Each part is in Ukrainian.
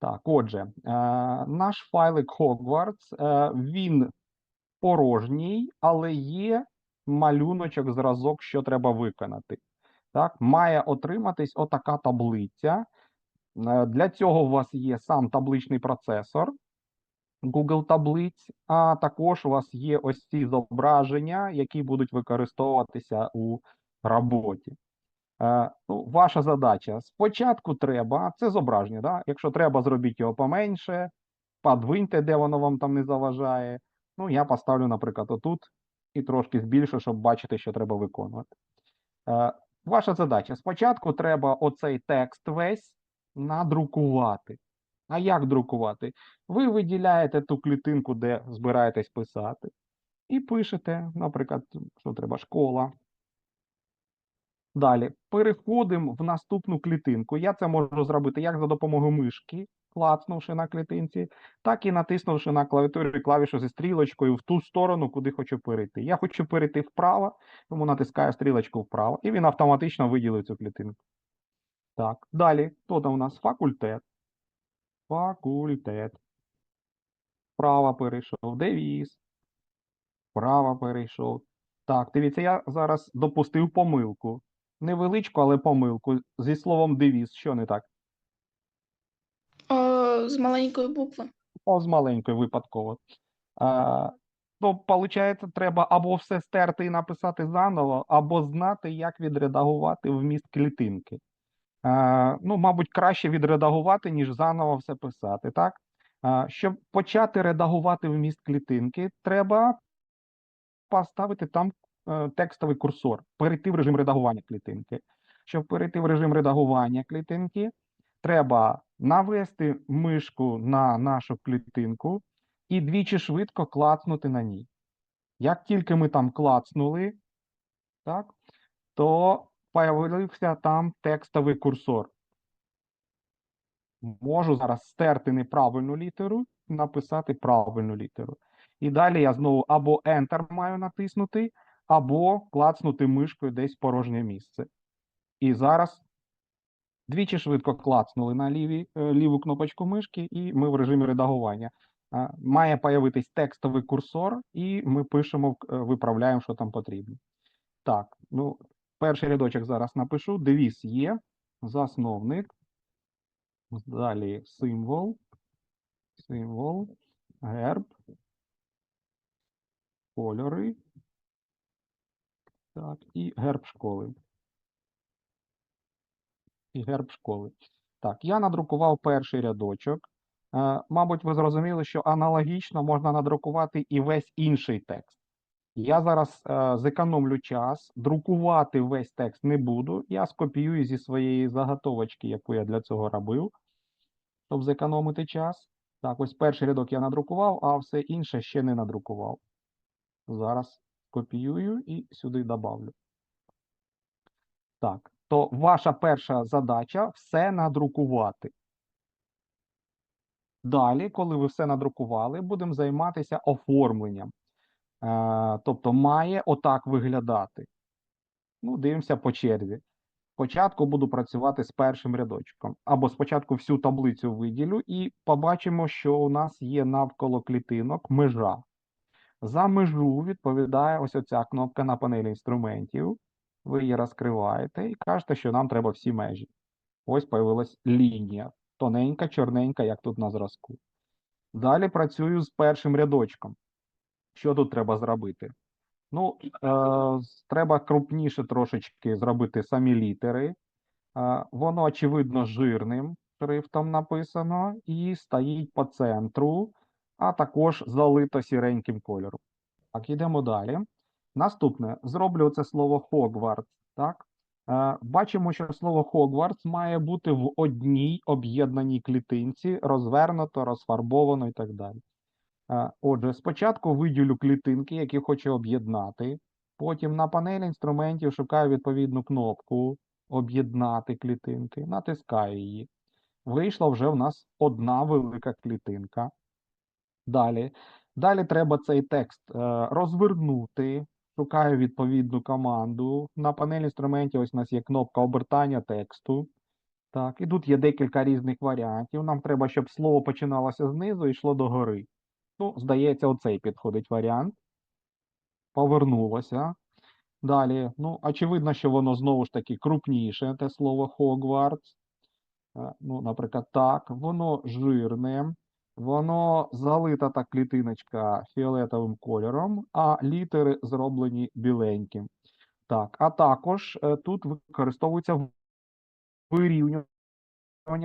Так, отже, е, наш файлик Hogwarts, е, він порожній, але є малюночок, зразок, що треба виконати. Так, має отриматись отака таблиця. Е, Для цього у вас є сам табличний процесор Google таблиць, а також у вас є ось ці зображення, які будуть використовуватися у роботі. Е, ну, ваша задача спочатку треба, це зображення, да? якщо треба, зробіть його поменше, подвиньте, де воно вам там не заважає. Ну, я поставлю, наприклад, отут і трошки збільшу, щоб бачити, що треба виконувати. Е, ваша задача спочатку треба оцей текст весь надрукувати. А як друкувати? Ви виділяєте ту клітинку, де збираєтесь писати, і пишете, наприклад, що треба школа. Далі переходимо в наступну клітинку. Я це можу зробити як за допомогою мишки, клацнувши на клітинці, так і натиснувши на клавіатурі клавішу зі стрілочкою в ту сторону, куди хочу перейти. Я хочу перейти вправо, тому натискаю стрілочку вправо, і він автоматично виділить цю клітинку. Так, далі. Хто там у нас? Факультет. Факультет. Вправо перейшов. Девіз. Вправо перейшов. Так, дивіться, я зараз допустив помилку. Невеличку, але помилку. Зі словом девіз, що не так? О, з маленької букви. О, з маленькою випадково. А, то, виходить, треба або все стерти і написати заново, або знати, як відредагувати вміст клітинки. А, ну, мабуть, краще відредагувати, ніж заново все писати, так? А, щоб почати редагувати вміст клітинки, треба поставити там текстовий курсор, перейти в режим редагування клітинки. Щоб перейти в режим редагування клітинки, треба навести мишку на нашу клітинку і двічі швидко клацнути на ній. Як тільки ми там клацнули, так, то появився там текстовий курсор. Можу зараз стерти неправильну літеру написати правильну літеру. І далі я знову або Enter маю натиснути, або клацнути мишкою десь в порожнє місце. І зараз двічі швидко клацнули на ліві, е, ліву кнопочку мишки, і ми в режимі редагування. Має появитись текстовий курсор, і ми пишемо, е, виправляємо, що там потрібно. Так, ну, перший рядочок зараз напишу. Девіз є, засновник. Далі символ, символ, герб, кольори. Так, і герб школи. І герб школи. Так, я надрукував перший рядочок. Е, мабуть, ви зрозуміли, що аналогічно можна надрукувати і весь інший текст. Я зараз е, зекономлю час, друкувати весь текст не буду. Я скопіюю зі своєї заготовочки, яку я для цього робив, щоб зекономити час. Так, ось перший рядок я надрукував, а все інше ще не надрукував. Зараз копіюю і сюди добавлю. Так, то ваша перша задача все надрукувати. Далі, коли ви все надрукували, будемо займатися оформленням. Е, тобто має отак виглядати. Ну, дивимося по черзі. Спочатку буду працювати з першим рядочком. Або спочатку всю таблицю виділю і побачимо, що у нас є навколо клітинок межа. За межу відповідає ось оця кнопка на панелі інструментів. Ви її розкриваєте і кажете, що нам треба всі межі. Ось появилась лінія. Тоненька, чорненька, як тут на зразку. Далі працюю з першим рядочком. Що тут треба зробити? Ну, е, треба крупніше трошечки зробити самі літери. Е, воно, очевидно, жирним шрифтом написано і стоїть по центру, а також залито сіреньким кольором. Так, йдемо далі. Наступне, зроблю це слово Хогвартс. Так? Е, бачимо, що слово Хогвартс має бути в одній об'єднаній клітинці, розвернуто, розфарбовано і так далі. Е, Отже, спочатку виділю клітинки, які хочу об'єднати. Потім на панелі інструментів шукаю відповідну кнопку Об'єднати клітинки, натискаю її. Вийшла вже в нас одна велика клітинка. Далі. Далі треба цей текст е, розвернути. Шукаю відповідну команду. На панелі інструментів ось у нас є кнопка обертання тексту. Так, і тут є декілька різних варіантів. Нам треба, щоб слово починалося знизу і йшло догори. Ну, здається, оцей підходить варіант. Повернулося. Далі, ну, очевидно, що воно знову ж таки крупніше, те слово Хогвартс. Е, Ну, наприклад, так, воно жирне, воно залита та клітиночка фіолетовим кольором, а літери зроблені біленьким. Так, а також е, тут використовується вирівнювання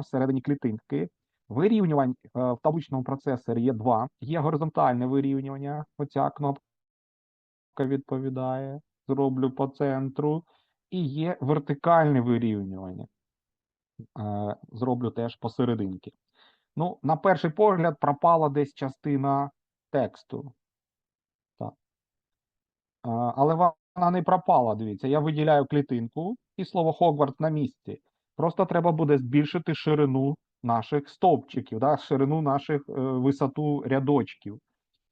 всередині клітинки. Вирівнювань е, в табличному процесорі є два. Є горизонтальне вирівнювання, оця кнопка відповідає, зроблю по центру, і є вертикальне вирівнювання. Е, Зроблю теж посерединки. Ну, на перший погляд, пропала десь частина тексту. Так. Е, Але вона не пропала, дивіться. Я виділяю клітинку і слово Хогвартс на місці. Просто треба буде збільшити ширину наших стовпчиків, да, ширину наших е, висоту рядочків.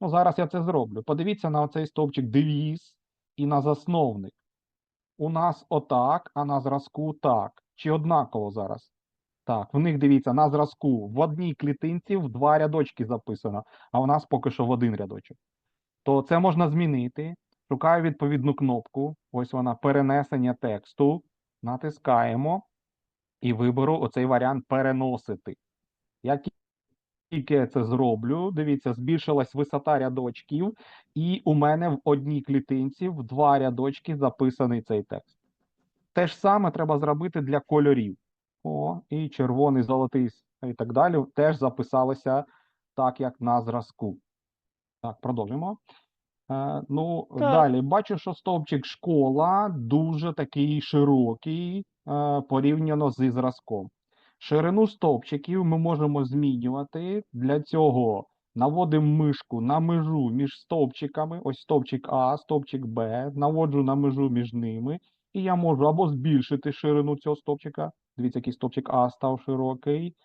Ну, зараз я це зроблю. Подивіться на оцей стовпчик девіз і на засновник. У нас отак, а на зразку так. Чи однаково зараз? Так, в них дивіться, на зразку в одній клітинці в два рядочки записано, а у нас поки що в один рядочок. То це можна змінити. Шукаю відповідну кнопку. Ось вона перенесення тексту. Натискаємо і виберу оцей варіант переносити. Як тільки я це зроблю, дивіться, збільшилась висота рядочків, і у мене в одній клітинці в два рядочки записаний цей текст. Те ж саме треба зробити для кольорів. О, і червоний, золотий і так далі теж записалося так, як на зразку. Так, продовжимо. Е, ну, Так. далі бачу, що стовпчик школа дуже такий широкий е, порівняно зі зразком. Ширину стовпчиків ми можемо змінювати. Для цього наводимо мишку на межу між стовпчиками. Ось стовпчик А, стовпчик Б, наводжу на межу між ними, і я можу або збільшити ширину цього стовпчика. Дивіться, який стовпчик А став широкий,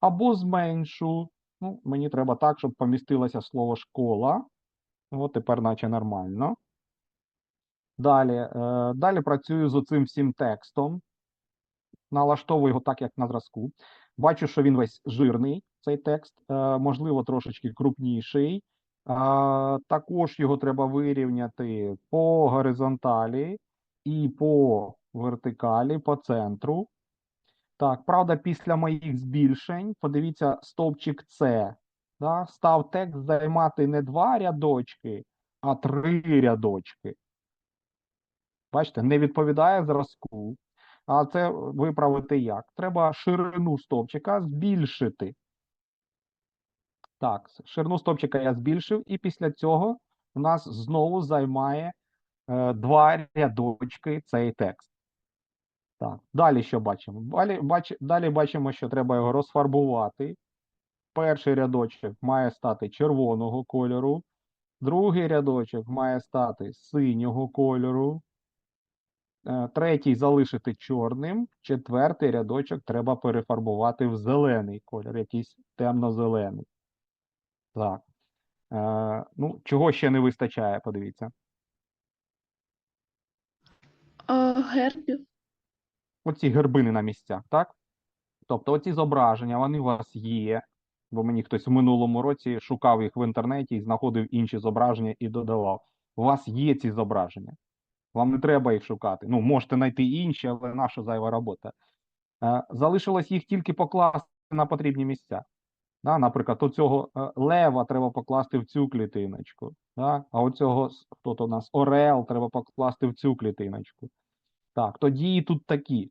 або зменшу. Ну, мені треба так, щоб помістилося слово школа. От тепер наче нормально. Далі, е, далі працюю з оцим всім текстом. Налаштовую його так, як на зразку. Бачу, що він весь жирний, цей текст, е, можливо, трошечки крупніший. Е, також його треба вирівняти по горизонталі і по вертикалі, по центру. Так, правда, після моїх збільшень, подивіться, стовпчик С. Да, став текст займати не два рядочки, а три рядочки. Бачите, не відповідає зразку. А це виправити як? Треба ширину стовпчика збільшити. Так, ширину стовпчика я збільшив, і після цього у нас знову займає е, два рядочки цей текст. Так, далі що бачимо? Далі, бач, далі бачимо, що треба його розфарбувати. Перший рядочок має стати червоного кольору, другий рядочок має стати синього кольору, е, третій залишити чорним, четвертий рядочок треба перефарбувати в зелений колір, якийсь темно-зелений. Так. Е, ну, чого ще не вистачає, подивіться. Гербів. Оці гербини на місцях, так? Тобто оці зображення, вони у вас є, бо мені хтось в минулому році шукав їх в інтернеті і знаходив інші зображення і додавав. У вас є ці зображення. Вам не треба їх шукати. Ну, можете знайти інші, але наша зайва робота. Е, залишилось їх тільки покласти на потрібні місця. Да? Наприклад, оцього е, лева треба покласти в цю клітиночку. Да? А оцього, хто то у нас, орел треба покласти в цю клітиночку. Так, то дії тут такі.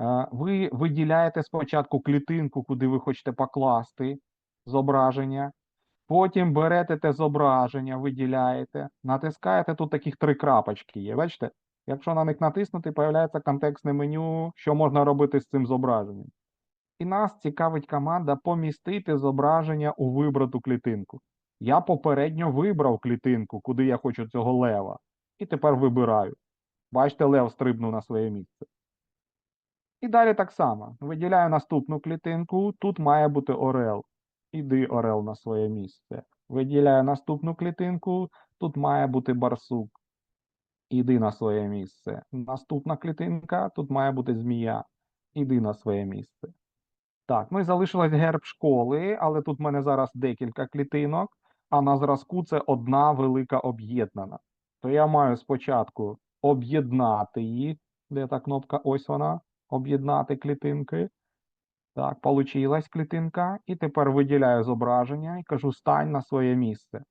Е, Ви виділяєте спочатку клітинку, куди ви хочете покласти зображення. Потім берете те зображення, виділяєте, натискаєте, тут таких три крапочки є. Бачите? Якщо на них натиснути, появляється контекстне меню, що можна робити з цим зображенням. І нас цікавить команда помістити зображення у вибрату клітинку. Я попередньо вибрав клітинку, куди я хочу цього лева. І тепер вибираю. Бачите, лев стрибнув на своє місце. І далі так само. Виділяю наступну клітинку. Тут має бути орел. Іди орел на своє місце. Виділяю наступну клітинку. Тут має бути барсук. Іди на своє місце. Наступна клітинка. Тут має бути змія. Іди на своє місце. Так, ну і залишилось герб школи, але тут в мене зараз декілька клітинок, а на зразку це одна велика об'єднана. То я маю спочатку об'єднати їх. Де та кнопка? Ось вона. Об'єднати клітинки. Так, получилась клітинка. І тепер виділяю зображення і кажу стань на своє місце.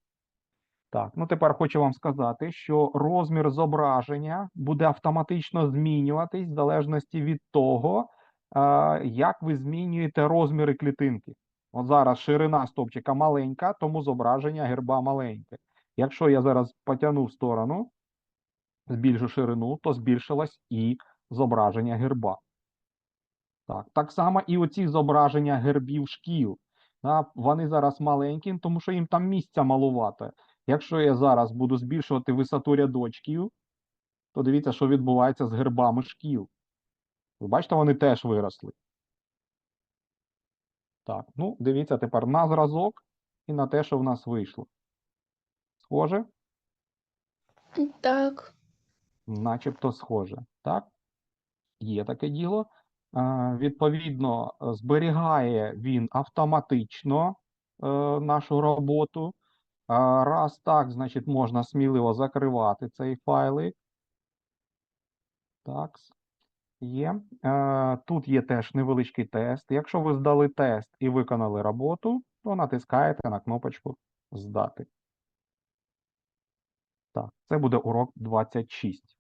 Так, ну тепер хочу вам сказати, що розмір зображення буде автоматично змінюватись в залежності від того, е, як ви змінюєте розміри клітинки. От зараз ширина стовпчика маленька, тому зображення герба маленьке. Якщо я зараз потягну в сторону, збільшу ширину, то збільшилось і зображення герба. Так, так само і оці зображення гербів шкіл. Да, вони зараз маленькі, тому що їм там місця малувато. Якщо я зараз буду збільшувати висоту рядочків, то дивіться, що відбувається з гербами шкіл. Ви бачите, вони теж виросли. Так, ну, дивіться тепер на зразок і на те, що в нас вийшло. Схоже? Так. Начебто схоже. Так? Є таке діло. Е, Відповідно, е, зберігає він автоматично е, нашу роботу. Раз так, значить, можна сміливо закривати цей файлик. Так, є. Е, Тут є теж невеличкий тест. Якщо ви здали тест і виконали роботу, то натискаєте на кнопочку Здати. Так, це буде урок 26.